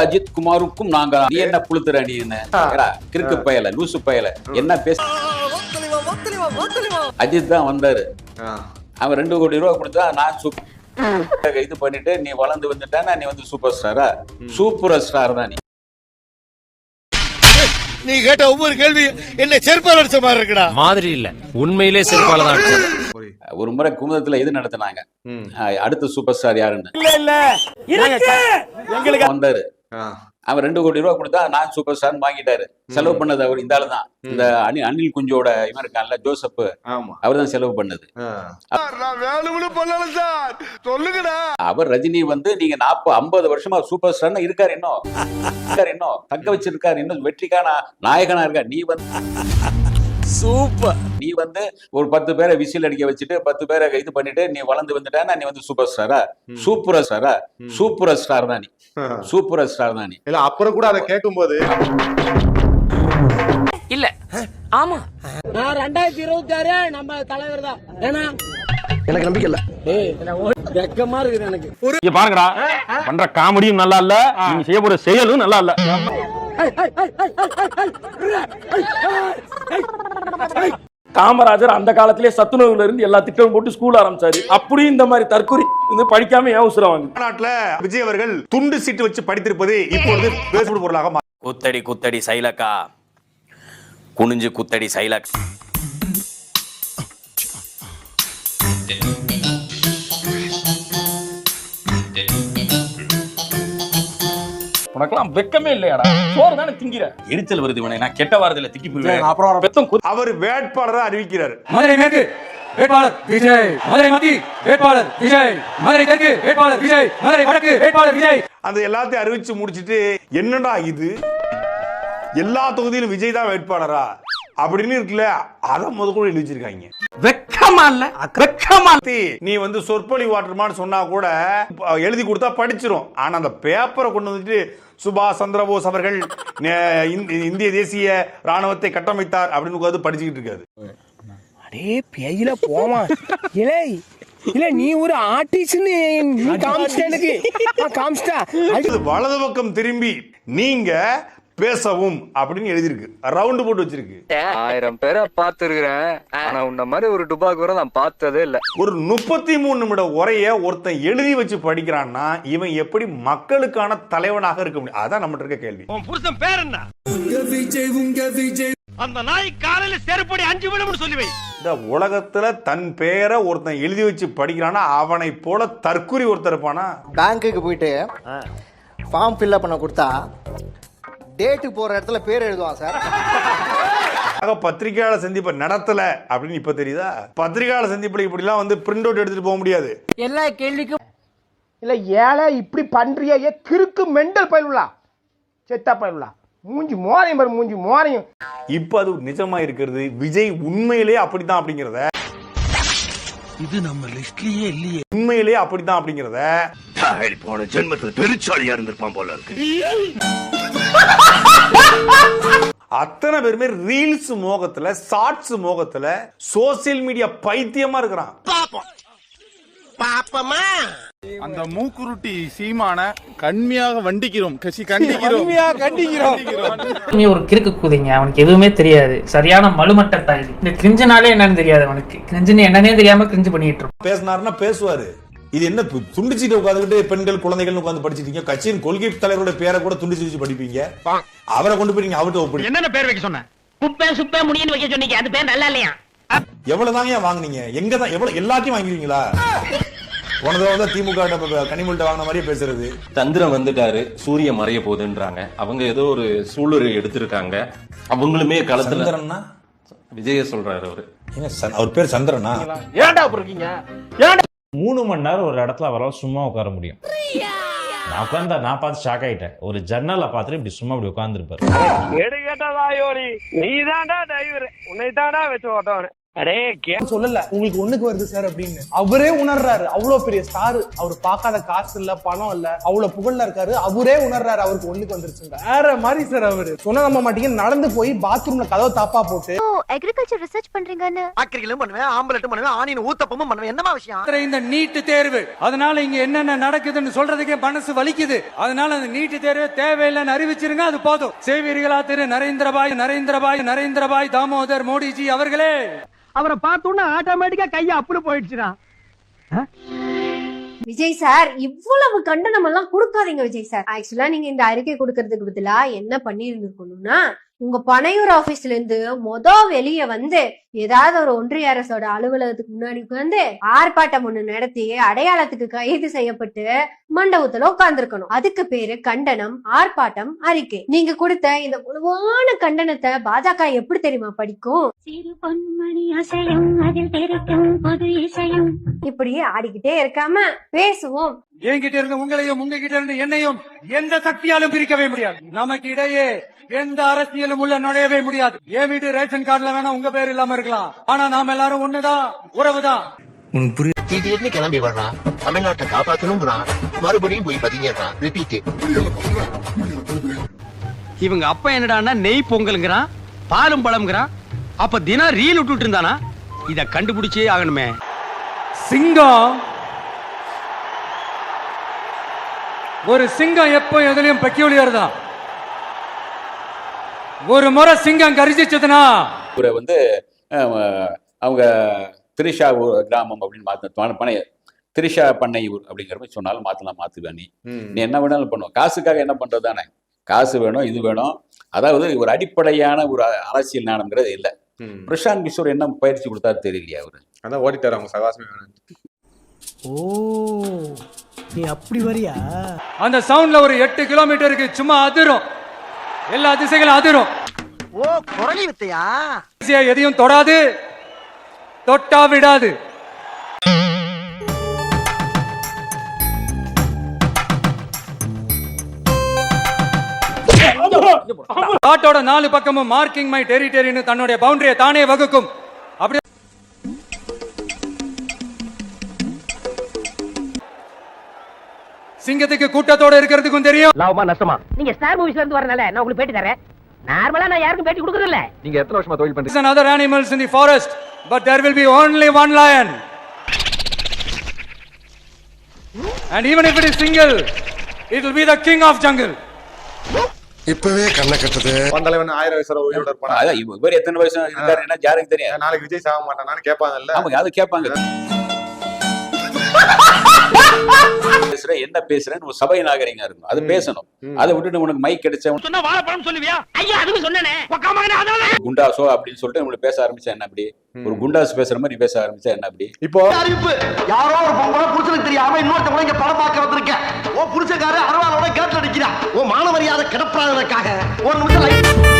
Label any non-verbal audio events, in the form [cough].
அஜித் குமாருக்கும் நாங்க நீ என்ன புளுத்துற நீ என்ன? கிறுக்கு பயல லூசு பயல. என்ன பேச அஜித் தான் வந்தாரு. அவன் ரெண்டு கோடி ரூபா கொடுத்தா நான் சூப்பர் இது பண்ணிட்டு நீ வளர்ந்து வந்துட்டானா நீ வந்து சூப்பர் ஸ்டாரா சூப்பர் ஸ்டார் தான் நீ. நீ கேட்ட ஒவ்வொரு கேள்வி என்ன செருப்பால் அடிச்ச மாதிரி இருக்குடா. மாதிரி இல்ல. உண்மையிலே செருப்பால தான். ஒரு முறை குமுதத்துல இது நடத்தினாங்க? அடுத்த சூப்பர் ஸ்டார் யாருன்னு? வந்தாரு. அவன் ரெண்டு கோடி ரூபா கொடுத்தா நான் சூப்பர் ஸ்டார் வாங்கிட்டாரு. செலவு பண்ணது அவர் இந்த ஆளு தான். இந்த அனி அனில் குஞ்சோட இவன் இருக்கான்ல ஜோசப் அவர் தான் செலவு பண்ணது. நான் வேணும்னு பண்ணல சார். சொல்லுங்கடா. அவர் ரஜினி வந்து நீங்க நாற்பது ஐம்பது வருஷமா சூப்பர் ஸ்டார்னு இருக்காரு இன்னும். இருக்காரு இன்னும். தக்க வச்சிருக்காரு இன்னும். வெற்றிக்கான நாயகனா இருக்கார். நீ வந்து சூப்பர். நீ வந்து ஒரு பத்து பேரை விசில் அடிக்க வச்சுட்டு பத்து பேரை இது பண்ணிட்டு நீ வளர்ந்து வந்துட்டானா நீ வந்து சூப்பர் ஸ்டாரா சூப்பர் ஸ்டாரா சூப்பர் ஸ்டார் தான் நீ. சூப்பர் ஸ்டார் தான் நீ. இல்ல அப்புறம் கூட அதை கேட்கும்போது இல்ல. ஆமா. நான் ரெண்டாயிரத்தி இருபத்தி ஆறு நம்ம தலைவர் தான். ஏன்னா எனக்கு நம்பிக்கை இல்ல. வெக்கமா இருக்குது எனக்கு. இங்க பாருங்கடா. பண்ற காமெடியும் நல்லா இல்ல. நீங்க செய்ய போற செயலும் நல்லா இல்ல. காமராஜர் அந்த காலத்திலே சத்துணவுல இருந்து எல்லா திட்டமும் போட்டு ஸ்கூல் ஆரம்பிச்சாரு. அப்படியும் இந்த மாதிரி தற்கொலை வந்து படிக்காம ஏன் உசுரம் வாங்க நாட்டுல விஜய் அவர்கள் துண்டு சீட்டு வச்சு படித்திருப்பது இப்பொழுது பேசுபடு பொருளாக குத்தடி குத்தடி சைலக்கா. குனிஞ்சு குத்தடி சைலக். உனக்கெல்லாம் வெக்கமே இல்லையாடா? சோறு தானே திங்கிற? எரிச்சல் வருது இவனை. நான் கெட்ட வாரத்துல திக்கி போயிடுவேன். அப்புறம் பெத்தம் அவர் வேட்பாளரை அறிவிக்கிறார். மதுரை மேற்கு வேட்பாளர் விஜய் மதுரை மத்தி வேட்பாளர் விஜய் மதுரை தெற்கு வேட்பாளர் விஜய் மதுரை வடக்கு வேட்பாளர் விஜய். அந்த எல்லாத்தையும் அறிவிச்சு முடிச்சிட்டு என்னடா இது? எல்லா தொகுதியிலும் விஜய் தான் வேட்பாளரா? அப்படின்னு இருக்குல்ல அதை முத கூட எழுதி வச்சிருக்காங்க வெக்கமா இல்ல? வெக்கமா தி, நீ வந்து சொற்பொழி வாட்டர்மான்னு சொன்னா கூட எழுதி கொடுத்தா படிச்சிரும். ஆனா அந்த பேப்பரை கொண்டு வந்துட்டு சுபாஷ் சந்திரபோஸ் அவர்கள் இந்திய தேசிய ராணுவத்தை கட்டமைத்தார் அப்படின்னு உட்கார்ந்து படிச்சுக்கிட்டு இருக்காது அடே பெயில போமா. இலே இல்ல நீ ஒரு ஆர்டிஸ்ட்னு நீ காமிச்சிட்ட எனக்கு. காமிச்சிட்டா. வலது பக்கம் திரும்பி நீங்க பேசவும் அப்படின்னு எழுதியிருக்கு. ரவுண்டு போட்டு வச்சிருக்கு. ஆயிரம் பேரை பார்த்துருக்கிறேன். ஆனா உன்ன மாதிரி ஒரு டுபாக்கு வர நான் பார்த்ததே இல்ல. ஒரு முப்பத்தி மூணு நிமிட உரைய ஒருத்தன் எழுதி வச்சு படிக்கிறான்னா இவன் எப்படி மக்களுக்கான தலைவனாக இருக்க முடியும்? அதான் நம்மகிட்ட இருக்க கேள்வி. புருஷன் பேர் என்ன? அந்த நாய் காலையில செருப்படி அஞ்சு விடும்னு சொல்லி இந்த உலகத்துல தன் பேரை ஒருத்தன் எழுதி வச்சு படிக்கிறான்னா அவனை போல தற்குறி ஒருத்தர் இருப்பானா? பேங்க்குக்கு போயிட்டு ஃபார்ம் ஃபில்அப் பண்ண கொடுத்தா டேட்டு போற இடத்துல பேர் எழுதுவான் சார். ஆக பத்திரிகையாளர் சந்திப்பை நடத்தல அப்படின்னு இப்ப தெரியுதா? பத்திரிகையாளர் சந்திப்புல இப்படிலாம் வந்து பிரிண்ட் அவுட் எடுத்துட்டு போக முடியாது. எல்லா கேள்விக்கும் இல்ல ஏழை இப்படி பண்றியா ஏ கிறுக்கு மெண்டல் பயிலுலா? செத்தா பயிலுலா? மூஞ்சி மோரையும் பாரு மூஞ்சி மோரையும். இப்ப அது நிஜமா இருக்கிறது விஜய் உண்மையிலேயே அப்படித்தான் அப்படிங்கிறத. இது நம்ம லிஸ்ட்லயே இல்லையே. உண்மையிலேயே அப்படித்தான் அப்படிங்கிறத. போன ஜென்மத்துல பெருச்சாலியா இருந்திருப்பான் போல இருக்கு. அத்தனை பேருமே ரீல்ஸ் மோகத்துல ஷார்ட்ஸ் மோகத்துல சோசியல் மீடியா பைத்தியமா இருக்கிறான். அந்த மூக்குருட்டி சீமான கண்மையாக வண்டிக்கிறோம். கசி கண்டிக்கிறோம். நீ ஒரு கிறுக்கு கூதிங்க அவனுக்கு எதுவுமே தெரியாது. சரியான மலுமட்ட தாய் இந்த கிரிஞ்சனாலே என்னன்னு தெரியாது அவனுக்கு. கிரிஞ்சுன்னு என்னன்னே தெரியாம கிரிஞ்சு பண்ணிட்டு இருப்பான் பேசினாருன்னா பேசுவாரு. இது என்ன துண்டிச்சிட்டு உட்காந்துக்கிட்டு பெண்கள் குழந்தைகள் உட்காந்து படிச்சிட்டீங்க கட்சியின் கொள்கை தலைவரோட பேரை கூட துண்டிச்சு வச்சு படிப்பீங்க. அவரை கொண்டு போய் நீங்க அவர்கிட்ட ஒப்படி என்னென்ன பேர் வைக்க சொன்ன? குப்பை சுப்பை முடியும்னு வைக்க சொன்னீங்க. அது பேர் நல்லா இல்லையா? எவ்வளவுதாங்க ஏன் வாங்குனீங்க? எங்க தான் எவ்வளவு எல்லாத்தையும் வாங்கிருவீங்களா? போன தடவை தான் திமுக கனிமொழிட்ட வாங்கின மாதிரியே பேசுறது. சந்திரன் வந்துட்டாரு. சூரியன் மறைய போகுதுன்றாங்க. அவங்க ஏதோ ஒரு சூளுரை எடுத்திருக்காங்க. அவங்களுமே களத்துல சந்திரன்னா? விஜய சொல்றாரு அவரு. அவர் பேர் சந்திரனா? ஏன்டா இருக்கீங்க? மூணு மணி நேரம் ஒரு இடத்துல அவரால் சும்மா உட்கார முடியும். நான் உட்காந்தா நான் பார்த்து ஷாக் ஆயிட்டேன். ஒரு ஜன்னலை பார்த்துட்டு இப்படி சும்மா இப்படி உட்காந்துருப்பாரு எடுக்கட்டா தாயோடி நீ தான்டா டிரைவர் உன்னை தான்டா வச்சு ஓட்டவனே. சொல்லல. உங்களுக்கு ஒண்ணுக்கு வருது சார் அப்படின்னு. அவரே உணர்றாரு. அவ்வளவு பெரிய ஸ்டார் அவர் பார்க்காத காசு இல்ல பணம் இல்ல அவ்வளவு புகழ்ல இருக்காரு. அவரே உணர்றாரு அவருக்கு ஒண்ணுக்கு வந்துருச்சு வேற மாதிரி சார் அவரு. சொன்ன நம்ப மாட்டீங்க. நடந்து போய் பாத்ரூம்ல கதவை தாப்பா போட்டு. அக்ரிகல்ச்சர் ரிசர்ச் பண்றீங்கன்னு. ஆக்கிரிகளும் பண்ணுவேன் ஆம்பலட்டும் பண்ணுவேன் ஆணின் ஊத்தப்பமும் பண்ணுவேன். என்னமா விஷயம்? இந்த நீட்டு தேர்வு. அதனால இங்க என்னென்ன நடக்குதுன்னு சொல்றதுக்கே மனசு வலிக்குது. அதனால அந்த நீட்டு தேர்வு தேவையில்லைன்னு அறிவிச்சிருங்க அது போதும். சேவீர்களா திரு நரேந்திரபாய் நரேந்திரபாய் நரேந்திரபாய் தாமோதர் மோடிஜி அவர்களே. அவரை பார்த்தோன்னா ஆட்டோமேட்டிக்கா கையை அப்படி போயிடுச்சுடா. விஜய் சார் இவ்வளவு கண்டனம் எல்லாம் கொடுக்காதீங்க விஜய் சார். ஆக்சுவலா நீங்க இந்த அறிக்கை கொடுக்கறதுக்கு பதிலா என்ன பண்ணிருந்திருக்கணும்னா உங்க பனையூர் ஆபீஸ்ல இருந்து மொத வெளிய வந்து ஏதாவது ஒரு ஒன்றிய அரசோட அலுவலகத்துக்கு முன்னாடி உட்கார்ந்து ஆர்ப்பாட்டம் ஒண்ணு நடத்தி அடையாளத்துக்கு கைது செய்யப்பட்டு மண்டபத்துல உட்கார்ந்துருக்கணும். அதுக்கு பேரு கண்டனம் ஆர்ப்பாட்டம் அறிக்கை. நீங்க கொடுத்த இந்த முழுவான கண்டனத்தை பாஜக எப்படி தெரியுமா படிக்கும்? இப்படியே ஆடிக்கிட்டே இருக்காம பேசுவோம். என்கிட்ட இருந்து உங்களையும் உங்ககிட்ட இருந்து என்னையும் எந்த சக்தியாலும் பிரிக்கவே முடியாது. நமக்கு இடையே எந்த அரசியலும் உள்ள நுழையவே முடியாது. என் வீட்டு ரேஷன் கார்டுல வேணா உங்க பேர் இல்லாம இருக்கலாம். ஆனா நாம எல்லாரும் ஒண்ணுதான் உறவுதான். திடீர்னு கிளம்பி வர்றான் தமிழ்நாட்டை காப்பாத்தணுங்கிறான் மறுபடியும் போய் ரிப்பீட் இவங்க அப்பா என்னடான்னா நெய் பொங்கலுங்கிறான் பாலும் பழம்ங்கிறான் அப்ப தினம் ரீல் விட்டுட்டு இருந்தானா? இத கண்டுபிடிச்சே ஆகணுமே. சிங்கம் ஒரு சிங்கம் எப்போ எதுலயும் பெக்யூலியர் தான் ஒரு முறை சிங்கம் கரிச்சிச்சதுன்னா இவரை வந்து அவங்க திரிஷா கிராமம் அப்படின்னு மாத்த பனை திரிஷா பண்ணை ஊர் அப்படிங்கிற மாதிரி சொன்னாலும் மாத்தலாம் மாத்துவ நீ. நீ என்ன வேணாலும் பண்ணுவோம் காசுக்காக என்ன பண்றது தானே? காசு வேணும் இது வேணும். அதாவது ஒரு அடிப்படையான ஒரு அரசியல் ஞானம்ங்கிறது இல்லை. பிரசாந்த் கிஷோர் என்ன பயிற்சி கொடுத்தாரு தெரியலையா அவரு? அதான் ஓடிட்டாரு அவங்க சகாசமே வேணும் ஓ நீ அப்படி வரியா? அந்த சவுண்ட்ல ஒரு எட்டு கிலோமீட்டருக்கு சும்மா அதிரும். எல்லா திசைகளும் அதிரும். ஓ குரலி வித்தையா? எதையும் தொடாது. தொட்டா விடாது. காட்டோட நாலு பக்கமும் மார்க்கிங் மை டெரிட்டரின்னு தன்னுடைய பவுண்டரியை தானே வகுக்கும். சிங்கத்துக்கு கூட்டத்தோட இருக்கிறதுக்கும் தெரியும். லாபமா நஷ்டமா? நீங்க ஸ்டார் மூவிஸ்ல இருந்து வரனால நான் உங்களுக்கு பேட்டி தரேன். நார்மலா நான் யாருக்கும் பேட்டி கொடுக்கறது இல்ல நீங்க எத்தனை வருஷமா தொழில் பண்றீங்க? And other animals in the forest, but there will be only one lion. And even if it is single, it will be the king of jungle. இப்பவே கண்ணை கட்டுது. பந்தலைவன் ஆயிரம் வயசு உயிரோட இருப்பானா? அதான் இவ- இவர் எத்தனை வருஷம் இருக்காரு? என்ன யாருக்கு தெரியும் நாளைக்கு விஜய் சாக மாட்டானான்னு கேட்பாங்கல்ல? ஆமாங்க அது கேட்பாங்க. [laughs] பேசுற என்ன பேசுறேன்னு ஒரு சபை நாகரிகம் இருக்கும் அது பேசணும். அதை விட்டுட்டு உனக்கு மைக் கிடைச்ச சொன்னா வாழைப்பழம் சொல்லுவியா? ஐயா அதுவும் சொன்னேனே. குண்டாசோ அப்படின்னு சொல்லிட்டு உங்களுக்கு பேச ஆரம்பிச்சா என்ன அப்படி? ஒரு குண்டாஸ் பேசுற மாதிரி பேச ஆரம்பிச்சா என்ன அப்படி? இப்போ அறிவிப்பு. யாரோ ஒரு பொம்பளை புருஷனுக்கு தெரியாம இன்னொருத்தவங்க இங்க படம் பார்க்க வந்திருக்கேன். ஓ புருஷக்காரர் அரவானோட கேட்ல அடிக்கிறான். ஓ மான மரியாதை கிடப்பாதற்காக ஒரு நிமிஷம் லைட்